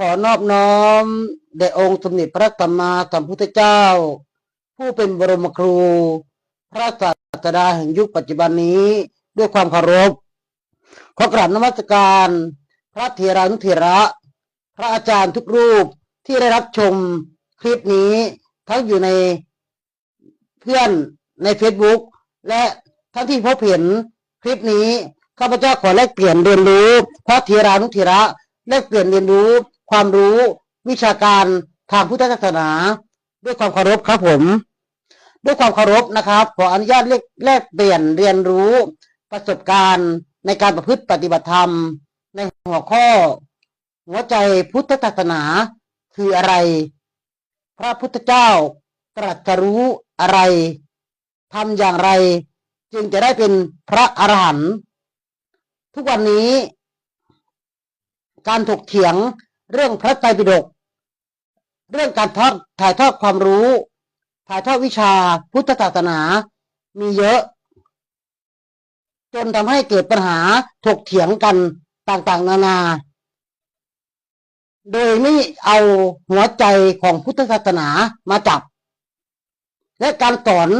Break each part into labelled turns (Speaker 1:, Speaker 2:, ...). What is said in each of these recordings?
Speaker 1: ขอนอบน้อมแด่องค์สมเด็จพระสัมมาสัมพุทธเจ้า ผู้เป็นบรมครู พระศาสดาแห่งยุคปัจจุบันนี้ด้วยความเคารพ ขอกราบนมัสการ พระเถรานุเถระ พระอาจารย์ทุกรูปที่ได้รับชมคลิปนี้ ทั้งอยู่ในเพื่อนใน Facebook และทั้งที่พบเห็นคลิปนี้ข้าพเจ้าขอแลกเปลี่ยนเรียนรู้ พระเถรานุเถระแลกเปลี่ยนเรียนรู้ ความรู้วิชาการทางพุทธศาสนา ด้วยความเคารพครับผม ด้วยความเคารพนะครับ ขออนุญาตแลกแลกเปลี่ยนเรียนรู้ประสบการณ์ในการประพฤติปฏิบัติธรรม ในหัวข้อ หัวใจพุทธศาสนาคืออะไร พระพุทธเจ้าตรัสรู้อะไรทำอย่างไร จึงจะได้เป็นพระอรหันต์ทุกวันนี้ การถกเถียง เรื่องพระไตรปิฎกเรื่องการทอดถ่ายทอดความรู้ ถ่ายทอดวิชาพุทธศาสนา มีเยอะ จนทำให้เกิดปัญหาถกเถียงกันต่างๆ นานา โดยไม่เอาหัวใจของพุทธศาสนามาจับ และการสอน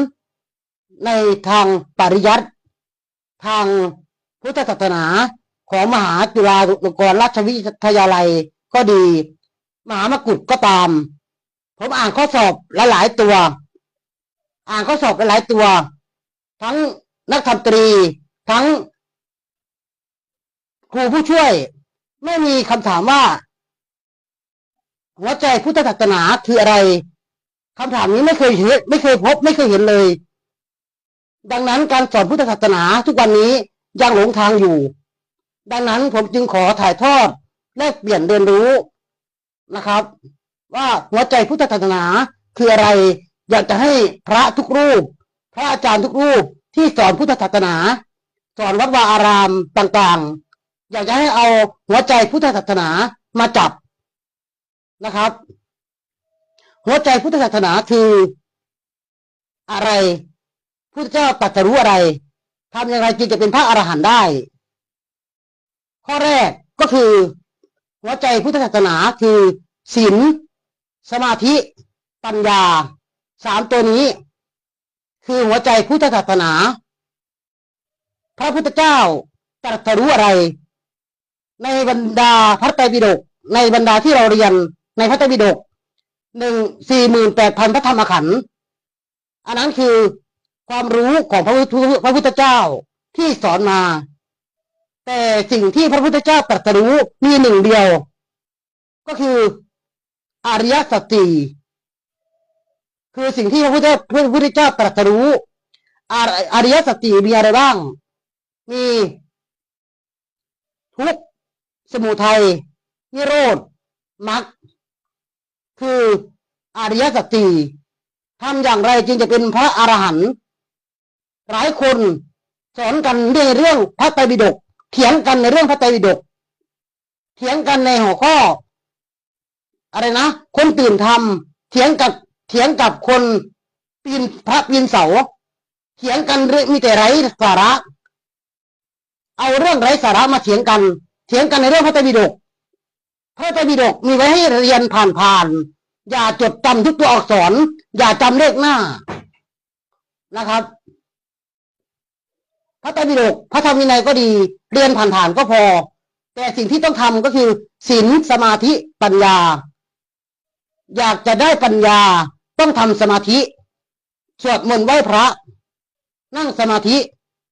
Speaker 1: ในทางปริยัติ ทางพุทธศาสนาของมหาจุฬาลงกรณราชวิทยาลัย ก็ดีมหามกุฏก็ตาม ผมอ่านข้อสอบหลายตัว อ่านข้อสอบหลายตัว ทั้งนักธรรมตรี ทั้งครูผู้ช่วย ไม่มีคำถามว่า หัวใจพุทธศาสนาคืออะไรคำถามนี้ไม่เคยเห็นไม่เคยพบ ไม่เคยเห็นเลย ดังนั้นการสอนพุทธศาสนาทุกวันนี้ยังหลงทางอยู่ ดังนั้นผมจึงขอถ่ายทอด แลกเปลี่ยนเรียนรู้นะครับ ว่าหัวใจพุทธศาสนาคืออะไร อยากจะให้พระทุกรูป พระอาจารย์ทุกรูปที่สอนพุทธศาสนา สอนวัดวาอารามต่างๆ อยากจะให้เอาหัวใจพุทธศาสนามาจับนะครับ หัวใจพุทธศาสนาคืออะไรพุทธเจ้าตรัสรู้อะไรทำอย่างไรจึงจะเป็นพระอรหันต์ได้ ข้อแรกก็คือ หัวใจพุทธศาสนาคือศีลสมาธิ ปัญญาสามตัวนี้ คือหัวใจพุทธศาสนา พระพุทธเจ้าตรัสรู้อะไร ในบรรดาพระไตรปิฎกในบรรดาที่เราเรียนในพระไตรปิฎกหนึ่งสี่หมื่นแปดพันพระธรรมขันธ์อันนั้นคือความรู้ของพระพุทธพระพุทธเจ้าที่สอนมา แต่สิ่งที่พระพุทธเจ้าตรัสรู้มีหนึ่งเดียว ก็คืออริยสัจสี่คือสิ่งที่พระพุทธพระพุทธเจ้าตรัสรู้อาริยสัจสี่มีอะไรบ้าง มีทุกสมุทัยนิโรธมรรคคืออริยสัจสี่ทำอย่างไรจึงจะเป็นพระอรหันต์หลายคนสอนกันในเรื่องพระไตรปิฎก ถียงกันในเรื่องพระไตรปิฎกเถียงกันในหัวข้อ อะไรนะ คนตื่นทำเถียงกับเถียงกับคนปีนพระปีนเสาเถียงกันเรื่องมีแต่ไร้สาระ เอาเรื่องไร้สาระมาเถียงกัน เถียงกันในเรื่องพระไตรปิฎกพระไตรปิฎกมีไว้ให้เรียนผ่านๆอย่าจดจำทุกตัวอักษร อย่าจำเลขหน้านะครับ พระไตรปิฎกพระธรรมวินัยก็ดี เรียนผ่านๆก็พอ แต่สิ่งที่ต้องทำก็คือศีลสมาธิปัญญา อยากจะได้ปัญญาต้องทำสมาธิ สวดมนต์ไหว้พระ นั่งสมาธิ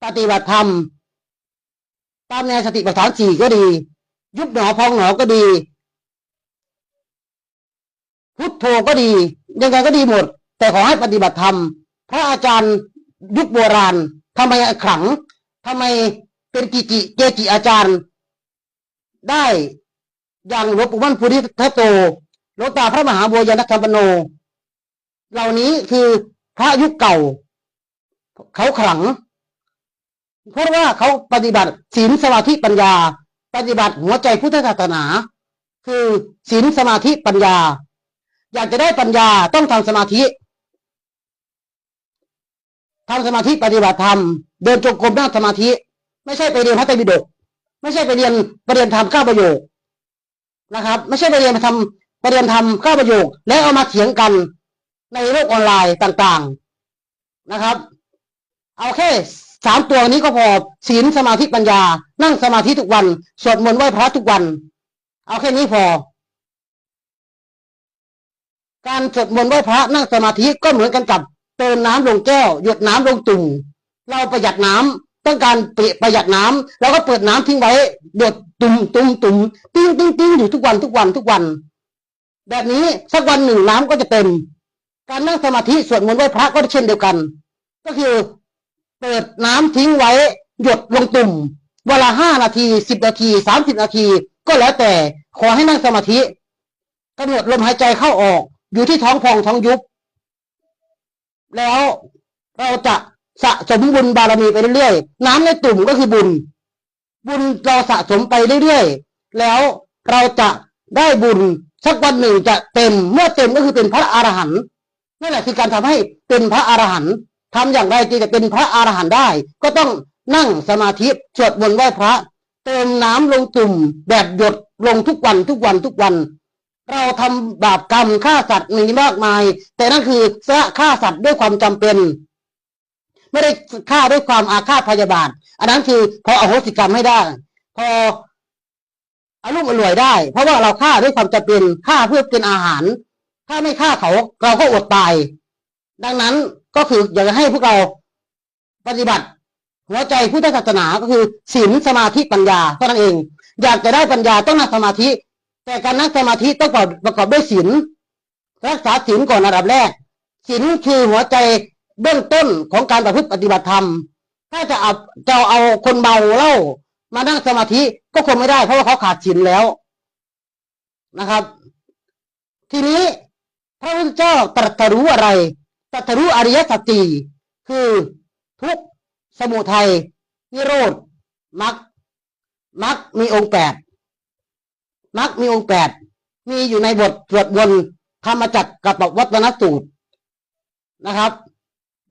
Speaker 1: ปฏิบัติธรรม ตามแนวสติปัฏฐานสี่ก็ดี ยุบหนอพองหนอก็ดี พุทโธก็ดี ยังไงก็ดีหมด แต่ขอให้ปฏิบัติธรรม พระอาจารย์ยุคโบราณทำไมขลังทำไม เป็นกิจิเกจิอาจารย์ ได้อย่างหลวงปู่มั่นภูริทัตโตหลวงตาพระมหาบัวยานธรรมโน เหล่านี้คือพระยุคเก่า เขาขลัง เพราะว่าเขาปฏิบัติศีลสมาธิปัญญา ปฏิบัติหัวใจพุทธศาสนา คือศีลสมาธิปัญญา อยากจะได้ปัญญาต้องทำสมาธิทำสมาธิปฏิบัติธรรม เดินจงกรมนั่งสมาธิ ไม่ใช่ไปเรียนพระไตรปิฎกไม่ใช่ไปเรียนไปเรียนธรรมข้าประโยคนะครับ ไม่ใช่ไปเรียนมาทำไปเรียนทำเก้าประโยค แล้วเอามาเถียงกันในโลกออนไลน์ต่างๆนะครับ เอาแค่สามตัวนี้ก็พอศีลสมาธิปัญญา นั่งสมาธิทุกวันสวดมนต์ไหว้พระทุกวัน เอาแค่นี้พอ การสวดมนต์ไหว้พระนั่งสมาธิก็เหมือนกันกับเติมน้ำลงแก้ว หยดน้ำลงตุ่มเราประหยัดน้ำ ต้องการประหยัดน้ำเราก็เปิดน้ำทิ้งไว้หยดตุ่มตุ่มตุ่มติ้งติ้งติ้งอยู่ทุกวันทุกวันทุกวัน แบบนี้สักวันหนึ่งน้ำก็จะเต็ม การนั่งสมาธิสวดมนต์ไหว้พระก็เช่นเดียวกัน ก็คือเปิดน้ำทิ้งไว้ หยดลงตุ่มเวลาห้านาทีสิบนาทีสามสิบนาที ก็แล้วแต่ขอให้นั่งสมาธิกำหนดลมหายใจเข้าออก อยู่ที่ท้องพองท้องยุบ แล้วเราจะ สะสมบุญบารมีไปเรื่อยๆน้ำในตุ่มก็คือบุญ บุญเราสะสมไปเรื่อยๆแล้วเราจะได้บุญสักวันหนึ่งจะเต็มเมื่อเต็มก็คือเป็นพระอรหันต์นั่นแหละคือการทำให้เป็นพระอรหันต์ทำอย่างไรจึงจะเป็นพระอรหันต์ได้ ก็ต้องนั่งสมาธิสวดมนต์ไหว้พระ เติมน้ำลงตุ่มแบบหยดลงทุกวันทุกวันทุกวัน เราทำบาปกรรมฆ่าสัตว์มีมากมาย แต่นั่นคือฆ่าสัตว์ด้วยความจำเป็น ไม่ได้ฆ่าด้วยความอาฆาตพยาบาท อันนั้นคือพออโหสิกรรมให้ได้ พออารุ่มอร่วยได้ เพราะว่าเราฆ่าด้วยความจำเป็นฆ่าเพื่อเป็นอาหาร ถ้าไม่ฆ่าเขาเราก็อดตาย ดังนั้นก็คืออยากจะให้พวกเราปฏิบัติ หัวใจพุทธศาสนาก็คือศีลสมาธิปัญญาเท่านั้นเอง อยากจะได้ปัญญาต้องนั่งสมาธิ แต่การนั่งสมาธิต้องประกอบด้วยศีลรักษาศีลก่อนอันดับแรกศีลคือหัวใจ เบื้องต้นของการประพฤติปฏิบัติธรรม ถ้าจะเอาจะเอาคนเมาเล่า มานั่งสมาธิก็คงไม่ได้ เพราะว่าเขาขาดศีลแล้วนะครับ ทีนี้พระพุทธเจ้าตรัสรู้อะไรตรัสรู้อริยสัจสี่คือทุกสมุทัยนิโรธมรรคมรรคมีองค์แปดมรรคมีองค์แปดมีอยู่ในบทสวดบนธรรมจักรกับวัตนสูตรนะครับ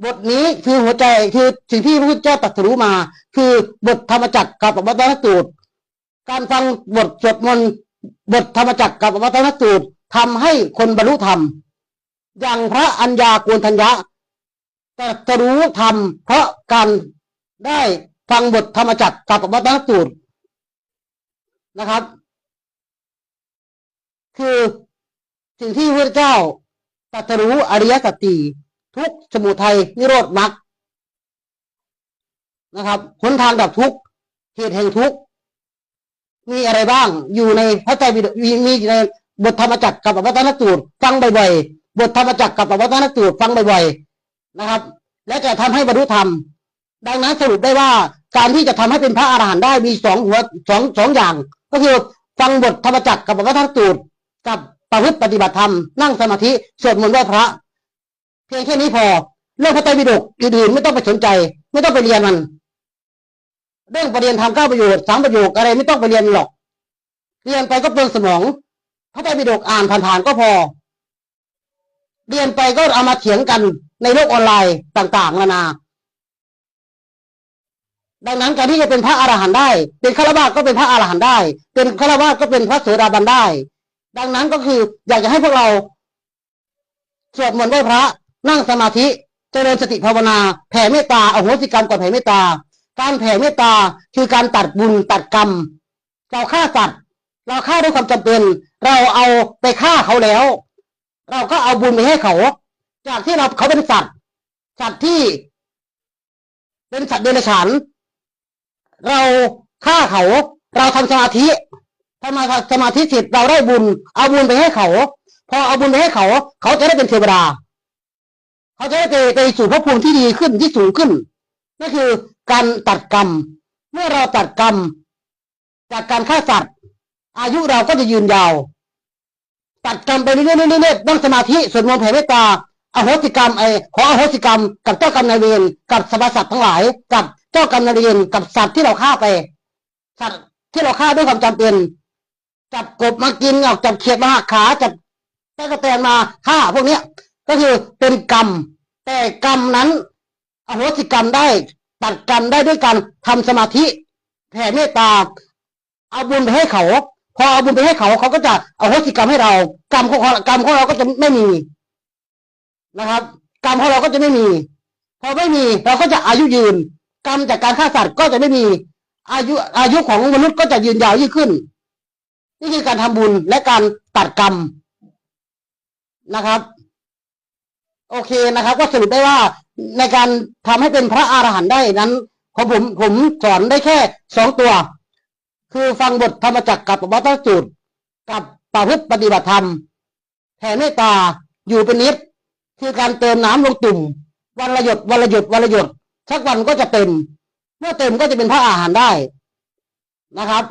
Speaker 1: บทนี้คือหัวใจคือสิ่งที่พระพุทธเจ้าตรัสรู้มา คือบทธรรมจักรกับวัตนสูตร การฟังบทสวดมนต์บทธรรมจักรกับวัตนสูตรทำให้คนบรรลุธรรม อย่างพระอัญญาโกณทัญญะตรัสรู้ธรรม เพราะการได้ฟังบทธรรมจักรกับวัตนสูตรนะครับ คือสิ่งที่พระเจ้าตรัสรู้อริยสัจสี่ ทุกสมุทัยนิโรธมรรคนะครับหนทางดับทุกเหตุแห่งทุกมีอะไรบ้าง อยู่ในพระไตรปิฎกมีในบทธรรมจักรกับวัตนสูตรฟังบ่อยๆบทธรรมจักรกับวัตนสูตรฟังบ่อยๆนะครับ และจะทำให้บรรลุธรรม ดังนั้นสรุปได้ว่าการที่จะทำให้เป็นพระอรหันต์ได้มีสองหัวสองสองอย่าง ก็คือฟังบทธรรมจักรกับวัตนสูตรกับประพฤติปฏิบัติธรรมนั่งสมาธิสวดมนต์ไหว้พระ เพียงแค่นี้พอ เรื่องพระไตรปิฎกอื่นๆไม่ต้องไปสนใจ ไม่ต้องไปเรียนมัน เรื่องประเด็นทำเก้าประโยชน์สามประโยคอะไรไม่ต้องไปเรียนหรอก เรียนไปก็เปลืองสมองพระไตรปิฎกอ่านผ่านๆก็พอ เรียนไปก็เอามาเถียงกันในโลกออนไลน์ต่างๆนานา ดังนั้นการที่จะเป็นพระอรหันต์ได้ เป็นฆราวาสก็เป็นพระอรหันต์ได้ เป็นฆราวาสก็เป็นพระโสดาบันได้ ดังนั้นก็คืออยากจะให้พวกเราสวดมนต์ไหว้พระ นั่งสมาธิเจริญสติภาวนา แผ่เมตตาอโหสิกรรมก่อนแผ่เมตตา การแผ่เมตตาคือการตัดบุญตัดกรรม เราฆ่าสัตว์ เราฆ่าด้วยความจำเป็น เราเอาไปฆ่าเขาแล้ว เราก็เอาบุญไปให้เขา จากที่เราเขาเป็นสัตว์ สัตว์ที่ เป็นสัตว์เดรัจฉาน เราฆ่าเขา เราทำสมาธิทำสมาธิเสร็จเราได้บุญ เอาบุญไปให้เขา พอเอาบุญไปให้เขา เขาจะได้เป็นเทวดา เขาจะได้ไปไปสู่ภพภูมิที่ดีขึ้นที่สูงขึ้นนั่นคือการตัดกรรม เมื่อเราตัดกรรม จากการฆ่าสัตว์ อายุเราก็จะยืนยาว ตัดกรรมไปเรื่อยๆเรื่อยๆนั่งสมาธิสวดมนต์แผ่เมตตาอโหสิกรรมไอ้ขออโหสิกรรม กับเจ้ากรรมนายเวรกับสรรพสัตว์ทั้งหลาย กับเจ้ากรรมนายเวรกับสัตว์ที่เราฆ่าไป สัตว์ที่เราฆ่าด้วยความจำเป็น จับกบมากินเอาจับเขียดมาหักขาจับตะกะแตนมาฆ่าพวกเนี้ย ก็คือเป็นกรรม แต่กรรมนั้นอโหสิกรรมได้ตัดกรรมได้ด้วยการทำสมาธิแผ่เมตตาเอาบุญไปให้เขา พอเอาบุญไปให้เขาเขาก็จะเอาโหสิกรรมให้เรา กรรมของเรากรรมของเราก็จะไม่มีนะครับ กรรมของเราก็จะไม่มี พอไม่มีเราก็จะอายุยืน กรรมจากการฆ่าสัตว์ก็จะไม่มี อายุอายุของมนุษย์ก็จะยืนยาวยิ่งขึ้น นี่คือการทำบุญและการตัดกรรมนะครับ โอเคนะครับ ก็สรุปได้ว่าในการทำให้เป็นพระอรหันต์ได้นั้นของผมผมสอนได้แค่สองตัว คือฟังบทธรรมจักรกับวัตตสูตรกับประพฤติปฏิบัติธรรมแผ่เมตตาอยู่เป็นนิดคือการเติมน้ำลงตุ่มวันละหยดวันละหยดวันละหยดสักวันก็จะเต็ม เมื่อเต็มก็จะเป็นพระอาหารได้นะครับ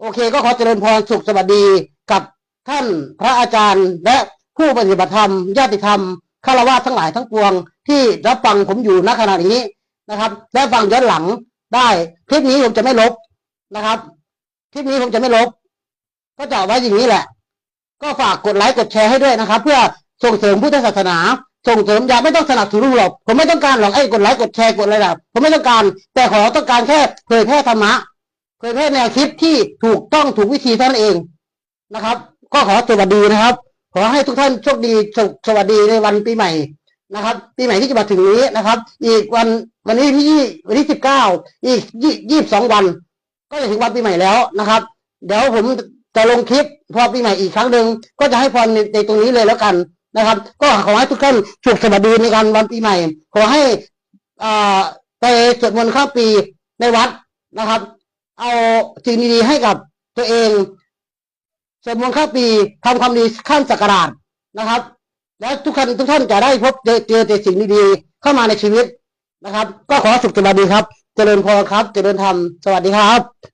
Speaker 1: โอเคก็ขอเจริญพรสุขสวัสดีกับท่านพระอาจารย์และผู้ปฏิบัติธรรมญาติธรรม ฆราวาสทั้งหลายทั้งปวง ที่รับฟังผมอยู่ณขณะนี้นะครับและฟังย้อนหลังได้คลิปนี้ผมจะไม่ลบนะครับคลิปนี้ผมจะไม่ลบ ก็จะเอไว้อย่างนี้แหละ ก็ฝากกดไลค์กดแชร์ให้ด้วยนะครับ เพื่อส่งเสริมพุทธศาสนา ส่งเสริมอย่าไม่ต้องสนับสนุนหรอกผมไม่ต้องการหรอกไอ้กดไลค์กดแชร์กดอะไรหรอกผมไม่ต้องการ แต่ขอต้องการแค่เผยแพร่ธรรมะเผยแพร่แนวคิดที่ถูกต้องถูกวิธีเท่านั้นเองนะครับ ก็ขอสวัสดีนะครับ ขอให้ทุกท่านโชคดีสสวัสดีในวันปีใหม่นะครับปีใหม่ที่จะมาถึงนี้นะครับ อีกวันวันนี้ที่ยี่วันที่สิบเก้าอีกยี่ยี่สิบสองวัน ก็จะถึงวันปีใหม่แล้วนะครับ เดี๋ยวผมจะลงคลิปพอปีใหม่อีกครั้งหนึ่งก็จะให้พรในในตรงนี้เลยแล้วกันนะครับ ก็ขอให้ทุกท่านสุขสวัสดีในการวันปีใหม่ ขอให้อ่าไปสวดมนต์ข้ามปีในวัดนะครับ เอาสิ่งดีๆให้กับตัวเอง สวดมนต์ข้ามปีทำความดีข้ามสักการะนะครับ แล้วทุกท่านทุกท่านจะได้พบเจอแต่สิ่งดีๆเข้ามาในชีวิตนะครับ ก็ขอสุขสบายดีครับ เจริญพรครับ เจริญธรรม สวัสดีครับ